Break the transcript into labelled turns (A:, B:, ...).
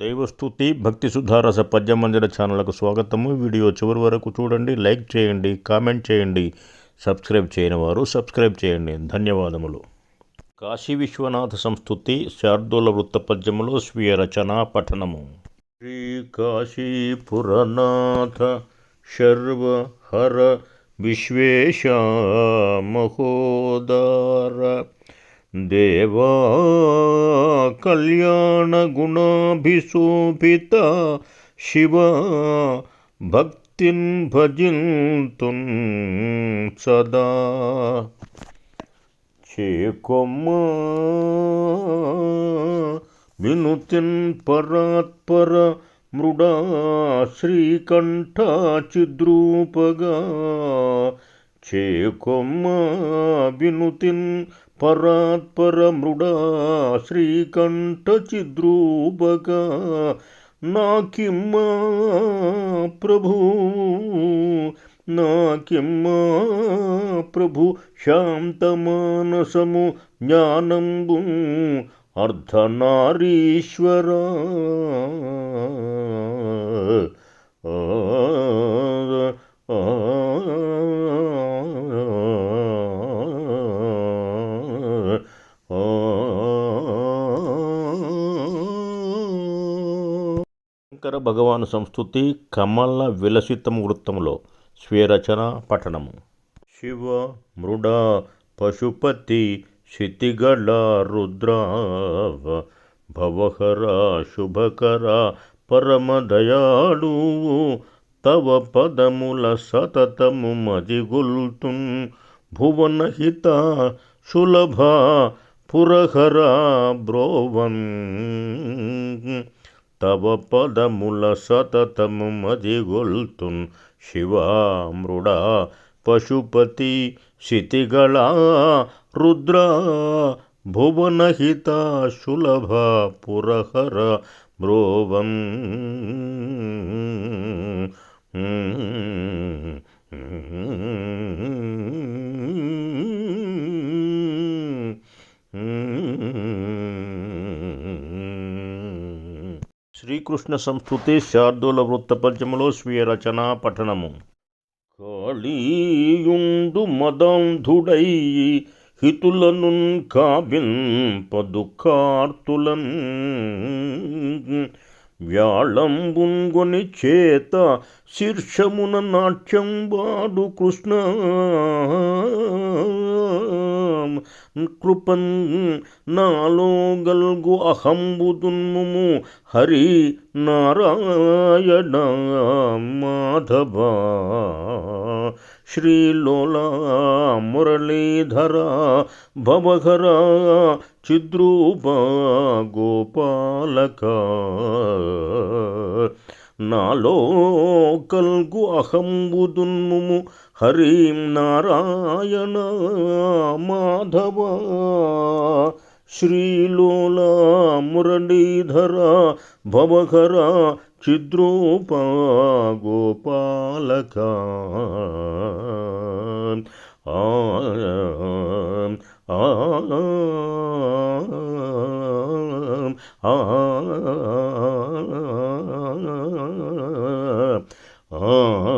A: దైవస్థుతి భక్తి సుధారస పద్యమంజర ఛానళ్ళకు స్వాగతము. వీడియో చివరి వరకు చూడండి లైక్ చేయండి కామెంట్ చేయండి. సబ్స్క్రైబ్ చేయని వారు సబ్స్క్రైబ్ చేయండి. ధన్యవాదములు. కాశీ విశ్వనాథ సంస్థుతి శార్దూల వృత్త పద్యములో స్వీయ రచన పఠనము. శ్రీ కాశీపురనాథ శర్వహర విశ్వేశ మహోదార దేవా కళ్యాణ గుణాభిశోభిత శివ భక్తిన్ భజింతున్ సదా. చేకొమ్మ వినుతిన్ పరాత్పర మృడా శ్రీకంఠ చిద్రూపగా పరాత్పరమృడా శ్రీకంఠచిద్రూపక నాకిమ్మా ప్రభు నాకిమ్మా ప్రభు శాంతమానసము జ్ఞానంబు అర్ధనారీశ్వరా ఆ, శంకర భగవాను సంస్థుతి కమల విలసితం వృత్తంలో స్వీరచన పఠనము శివ మృడ పశుపతి శితిగళ రుద్రావ భవహర శుభకర పరమదయాళు తవ పదముల సతతము మదిగుల్తున్ భువనహిత సులభ పురహర బ్రోవన్. తవ పదముల సతతము మదిగొల్తున్ శివామృడా పశుపతి శితిగళ రుద్ర భువనహిత సులభ పురహర బ్రోవం శ్రీకృష్ణ సంస్కృతి శార్దూల వృత్త పద్యములో స్వీయ రచన పఠనము. కాళీయుండు మదంధుడై హితులను కావింపదుకార్తులన్ వ్యాళంబుంగొని చేత శీర్షమున నాట్యం వాడు కృష్ణ. కృపన్ నాలో గల్గు అహంబుదున్ము హరి నారాయణ మాధవ. శ్రీలోలా మురళీధర భవఘర చిద్రూప గోపాలక. నాలో కల్గు అహంబుదున్ము హరిం నారాయణ మాధవ. శ్రీలోల మురళీధర భవఘర చిద్రూప గోపాలక ఆ ఆ ఆ ఆ